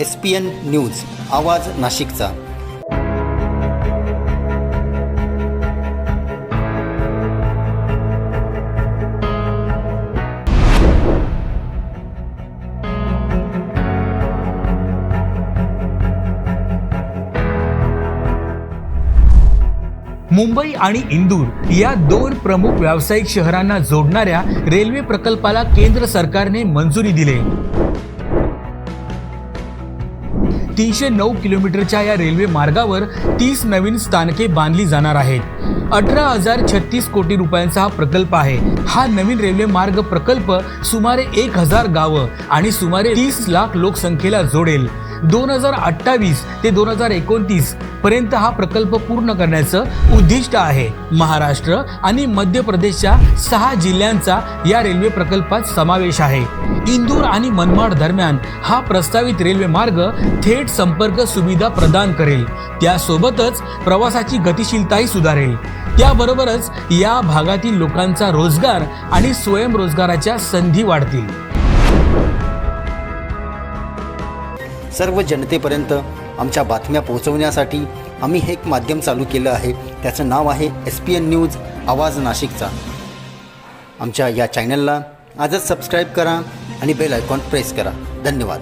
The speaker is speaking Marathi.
एस पी एन न्यूज आवाज नाशिकचा. मुंबई आणि इंदूर या दोन प्रमुख व्यावसायिक शहरांना जोडणाऱ्या रेल्वे प्रकल्पाला केंद्र सरकारने मंजुरी दिली. तीनशे नऊ किलोमीटरच्या या रेल्वे मार्गावर तीस नवीन स्थानके बांधली जाणार आहेत. अठरा हजार छत्तीस कोटी रुपयांचा हा प्रकल्प आहे. हा नवीन रेल्वे मार्ग प्रकल्प सुमारे एक हजार गावं आणि सुमारे तीस लाख लोकसंख्येला जोडेल. दोन हजार अठ्ठावीस ते दोन हजार एकोणतीस पर्यंत हा प्रकल्प पूर्ण करण्याचं उद्दिष्ट आहे. महाराष्ट्र आणि मध्य प्रदेशच्या सहा जिल्ह्यांचा या रेल्वे प्रकल्पात समावेश आहे. इंदूर आणि मनमाड दरम्यान हा प्रस्तावित रेल्वे मार्ग थेट संपर्क सुविधा प्रदान करेल. त्यासोबतच प्रवासाची गतिशीलताही सुधारेल. त्याबरोबरच या भागातील लोकांचा रोजगार आणि स्वयंरोजगाराच्या संधी वाढतील. सर्व जनतेपर्यंत आमच्या बातम्या पोहोचवण्यासाठी आम्ही हे एक माध्यम चालू केलं आहे. त्याचं नाव आहे एस पी एन न्यूज आवाज नाशिकचा. आमच्या या चॅनलला आजच सबस्क्राईब करा आणि बेल आयकॉन प्रेस करा. धन्यवाद.